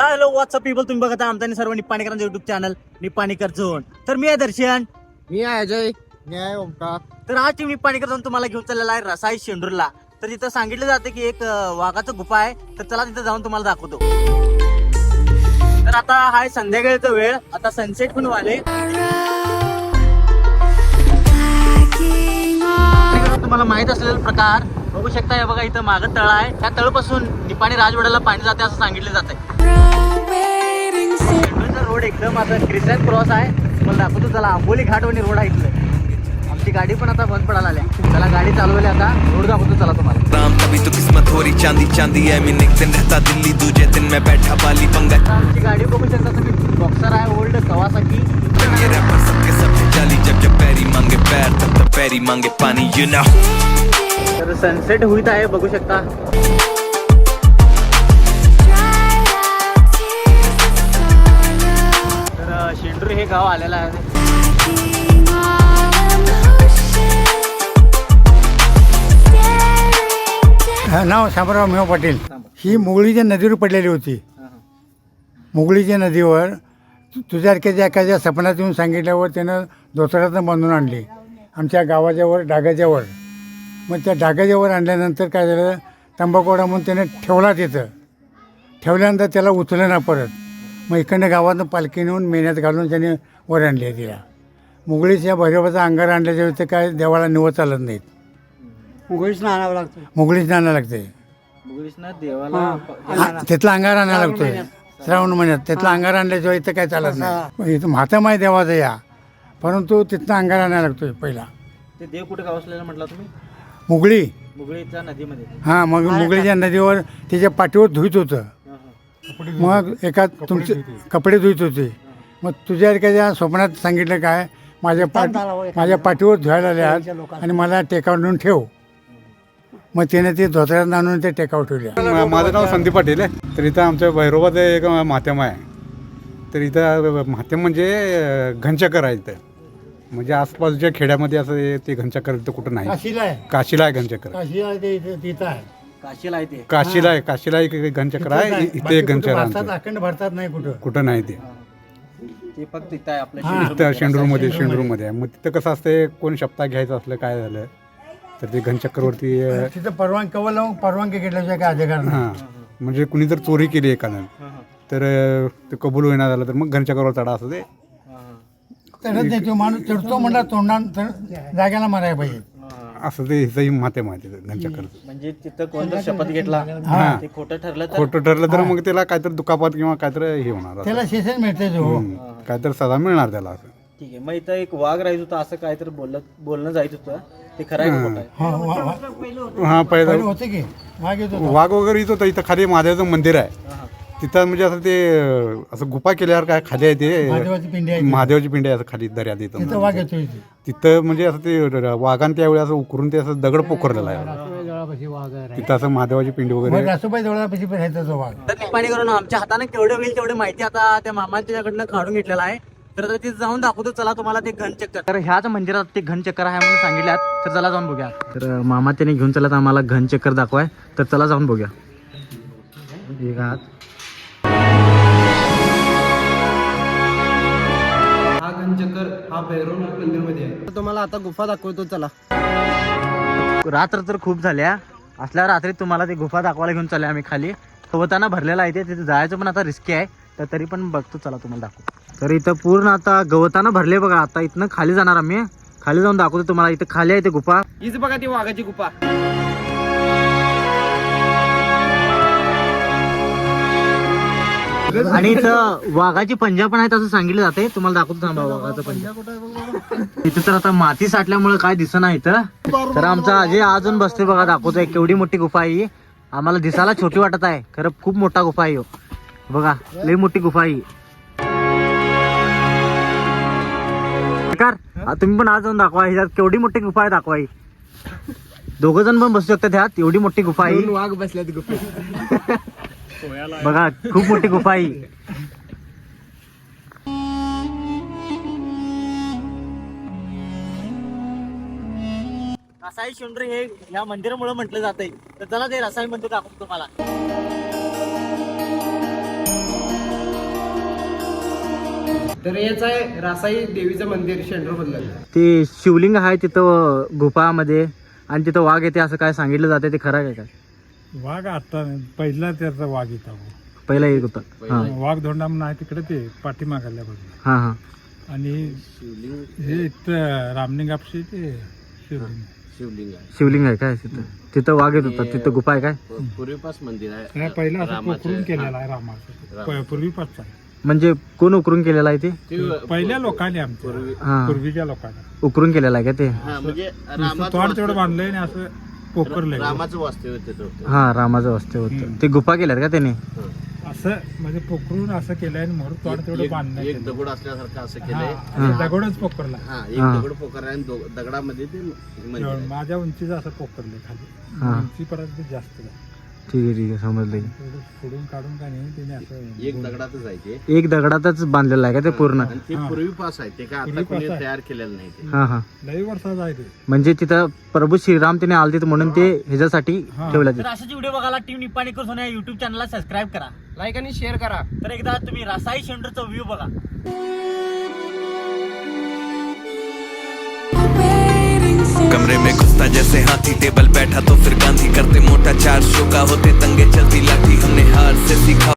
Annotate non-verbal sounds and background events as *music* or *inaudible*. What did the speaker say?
Hello WhatsApp people तुम्ही बघत आहात आमचा सर्व निप्पाणीकरांचं युट्यूब चॅनल निप्पाणीकर झोन तर मी आहे दर्शन. मी आहे अजय. मी आहे ओमकार. तर आज मी निप्पाणीकर झोन तुम्हाला घेऊन चाललेला आहे रसाई शेंडूरला. तर तिथं सांगितलं जातं की एक वाघाचं गुफा आहे. तर चला तिथं जाऊन तुम्हाला दाखवतो. तर आता हाय संध्याकाळचा वेळ. आता सनसेट पण वाले. तुम्हाला माहीत असलेला प्रकार बघू शकता हे बघा इथं मागं तळ आहे. त्या तळपासून निपाणी राजवाड्याला पाणी जाते असं सांगितलं जात आहे रोड एकदम आता क्रिसन क्रॉस आहे. तुम्हाला दाखवतो चला आंबोली घाट आणि रोड आहे इथलं. आमची गाडी पण आता बंद पडायला आल्या चला गाडी चालवली आता. रोड दाखवतो चला तुम्हाला. राम तभी तो किस्मत हो रही चांदी चांदी है मैं एक दिन रहता दिल्ली दूजे दिन मैं बैठा बाली पंगा आमची गाडी बघू शकता तुम्ही. बॉक्सर आहे ओल्ड कवासाकी. ये रैपर सबके सब जब जब पैरी मांगे पैर तब तब पैरी मांगे पानी यू नो सनसेट होईत आहे बघू शकता. तर शेंडूर हे गाव आलेलं आहे. नाव शामराव मेव पाटील. ही मुगळीच्या नदीवर पडलेली होती. मुगळीच्या नदीवर तुझ्यासारख्याच्या एखाद्या सपनात येऊन सांगितल्यावर त्यानं दोसरातनं बांधून आणली. आमच्या गावाच्या वर डागाच्या वर मग त्या डागाच्या वर आणल्यानंतर काय झालं तंबाखूडा म्हणून त्याने ठेवला तिथं. ठेवल्यानंतर त्याला उचलं ना परत. मग इकडनं गावातनं पालखी नेऊन मेहनत घालून त्याने वर आणली तिला. मुगळीच्या भैरवाचा अंगार आणल्याच्या वेळी ते काय देवाला निवत चालत नाहीत. मुगळीच आणावं लागतं मुगळीच आणायला लागते मुगळीसना देवाला हा, तिथला अंगार आणायला लागतोय. श्रावण महिन्यात. तिथला अंगार आणल्याशिवाय इथं काय चालत नाही. इथं म्हाता माय देवाचं या. परंतु तिथनं अंगार आणायला लागतोय पहिला. ते देव कुठे गाव असलेलं म्हटलं तुम्ही? मुगळी. मुगळीच्या नदीमध्ये. हां मग मुगळीच्या नदीवर तिच्या पाठीवर धुईत होतं. मग एका तुमचे कपडे धुईत होते. मग तुझ्या एखाद्या स्वप्नात सांगितलं काय? माझ्या पाठ माझ्या पाठीवर धुवायला आल्यात आणि मला टेकावर नेऊन ठेव. मग तिने ते धोत्र्यात आणून ते टेकावर ठेवल्या मा- माझं नाव संदीप पाटील आहे. तर इथं आमच्या भैरोबाचं एक माध्यम आहे. तर इथं माध्यम म्हणजे घनचक्कर आहे इथं. म्हणजे आसपासच्या खेड्यामध्ये असं हे- ते घनचक्कर इथं कुठं नाही. काशीला आहे. काशीला आहे घनचक्कर काशीला ते इथं तिथं आहे. काशीला आहे ते. काशीला आहे काशीला एक एक घनचक्कर आहे. इ- इथे बाकी एक कुठं घनचक्कर आहे भारतात आमचं. अखंड भारतात नाही कुठं. कुठं नाही ते. ते फक्त इथं आहे आपल्या हा. इथं शेंडूरमध्ये. शेंडूरमध्ये आहे. मग तिथं कसं असते कोण शब्दा घ्यायचं असलं काय झालं तर ते घनचक्करवरती अं, तिथं परवानगी कवा लावून परवानगी घेतल्याशिवाय काय अधिकार नाही. हां. म्हणजे कुणी जर चोरी केली एकानं तर अं, ते कबूल होईना झालं तर मग घनचक्करवर चढा असं ते. चढत नाही तो माणूस चढतो म्हणला तोंडा जाग्याला मारायला पाहिजे. असं ते हिचंही तिथं घनचक्करचं म्हणजे तिथं कोण जर शपथ घेतला हा. ते खोटं ठरलं तर खोटं ठरलं तर मग त्याला काहीतरी दुखापत किंवा काहीतरी हे होणार असं. त्याला सेशन मिळते जो हम्म. काहीतरी सजा मिळणार त्याला असं. ठीक आहे मग इथं एक वाघ राहत होता असं काहीतरी बोललं बोलणं जायचं होतं. ते खरं आहे का खोटं आहे? हा, वा- वा- हा पहिले होते की? मागे वाघ वगैरे येत होतं. इथं खाली महादेवाचं मंदिर आहे. तिथं म्हणजे असं ते असं गुफा केल्यावर काय खाली आहे ते महादेवाची पिंडी आहे ती. महादेवाची पिंडी आहे असं खाली दर्यात येतं तिथं वाघ येतो इथे. तिथं म्हणजे असं ते वाघान त्यावेळी असं उकरून ते असं दगड पोखरलेला आहे. तिथं असं महादेवाची पिंडी वगैरे. मग रासूबाई जवळपाशी पण आहे तो वाघ. तर निपाणी करून आमच्या हाताने केवढे होईल तेवढी माहिती आता त्या मामाच्याकडनं काढून घेतलेला आहे. तर आता तिथे जाऊन दाखवतो चला तुम्हाला ते घन चक्कर. तर ह्याच मंदिरात ते घन चक्कर आहे म्हणून सांगितल्यात. तर चला जाऊन बघूया. तर मामा त्याने घेऊन चला आम्हाला घन चक्कर दाखवाय. तर चला जाऊन बघूया. एक हात हा घनचक्कर हा भैरवनाथ मंदिरमध्ये आहे. तुम्हाला आता गुफा दाखवतो चला. रात्र तर खूप झाल्या असल्या रात्री तुम्हाला ते गुफा दाखवायला घेऊन चालले आम्ही खाली. गवताना भरलेला आहे ते तिथे जायचं पण आता रिस्की आहे तर तरी पण बघतो चला तुम्हाला दाखवतो तर इथं पूर्ण आता गवतानं भरले बघा आता इथनं खाली जाणार आम्ही. खाली जाऊन दाखवतो तुम्हाला इथं खाली आहे ते गुफा. हीच बघा ती वाघाची गुफा. आणि इथं वाघाची पंजा पण आहेत असं सांगितलं जाते तुम्हाला दाखवतो थांबा वाघाचं पंजा. इथं तर आता माती साठल्यामुळे काय दिसना इथं. तर आमचा अजय अजून बसते बघा दाखवतोय. केवढी मोठी गुफा आहे ही. आम्हाला दिसायला छोटी वाटत आहे. खरं खूप मोठा गुफा आहे ह्यो. बघा लई मोठी गुफा आहे ही. कार हा, तुम्ही पण आज जाऊन दाखवा. ह्याच्यात केवढी मोठी गुफा आहे दाखवा दोघ जण पण बसू शकतात ह्यात. एवढी मोठी गुफा आहे ही. वाघ बसल्यात गुफेत. *laughs* बघा खूप मोठी गुफा आहे ही. रसाई शेंडरे हे या मंदिरामुळे म्हटलं जात तर चला ते रसाई मंदिर दाखवतो तुम्हाला. तर याचं आहे रासाई देवीचं मंदिर शेंडूरमधलं ते शिवलिंग आहे तिथं गुफामध्ये. आणि तिथं वाघ येते असं काय सांगितलं जाते ते खरं आहे काय वाघ आता पहिला त्याचा वाघ येतो पहिला एक होतं. हा. वाघ धोंडा म्हणून आहे तिकडे ते पाठीमागाल्या बाजूला हा हा. आणि हे इथं रामलिंग आपशी ते शिवलिंग. शिवलिंग आहे. काय तिथं? तिथं वाघ येत होता. तिथं गुफा आहे काय? नाही पहिला असं पोखरून केलेला आहे रामाचं. प- पूर्वीपासचा म्हणजे कोण उकरून केलेलं आहे ते? पहिल्या लोकांनी आमच्या हा. पूर्वीच्या लोकांनी. उकरून केलेलं आहे का ते? नुसतं तोंड तेवढं बांधलंय आणि असं पोखरलंय हा रामाचं वस्ते होतं. ते गुफा केल्यात का त्याने? असं म्हणजे पोखरून असं केलंय आणि म्हणून तोंड तेवढं बांधलं एक दगड असल्यासारखं असं केलंय. हा, दगडच पोखरला. हा एक हा. दगड पोकर आणि दो- दगडामध्ये ते मंदिर आहे. माझ्या उंचीचं असं पोखरलंय खाली. हा. उंची परत जास्त आहे. ठीक आहे ठीक आहे समजलं की. तेवढं फोडून काढून का नाही त्याने असं एक दगडातच आहे ते. एक दगडातच बांधलेलं आहे का ते पूर्ण? आणि ते पूर्वीपास आहे ते काय आता पूर्वीपास कोणी आहे. तयार केलेलं नाही ते. हा हा. लई वर्षाचा आहे ते. म्हणजे तिथं प्रभू श्रीराम तिने आलतीत म्हणून ते ह्याच्यासाठी हा. ठेवलं तर अशाच व्हिडिओ बघायला टीम निपाणी करून युट्यूब चॅनलला सबस्क्राईब करा. लाईक आणि शेअर करा. तर एकदा तुम्ही रासाई शेंडूरचा व्ह्यू बघा. कमरे में घुसता जैसे हाथी टेबल बैठा तो फिर गांधी करते मोटा चार शो का होते तंगे चलती लाठी हमने हार से सीखा।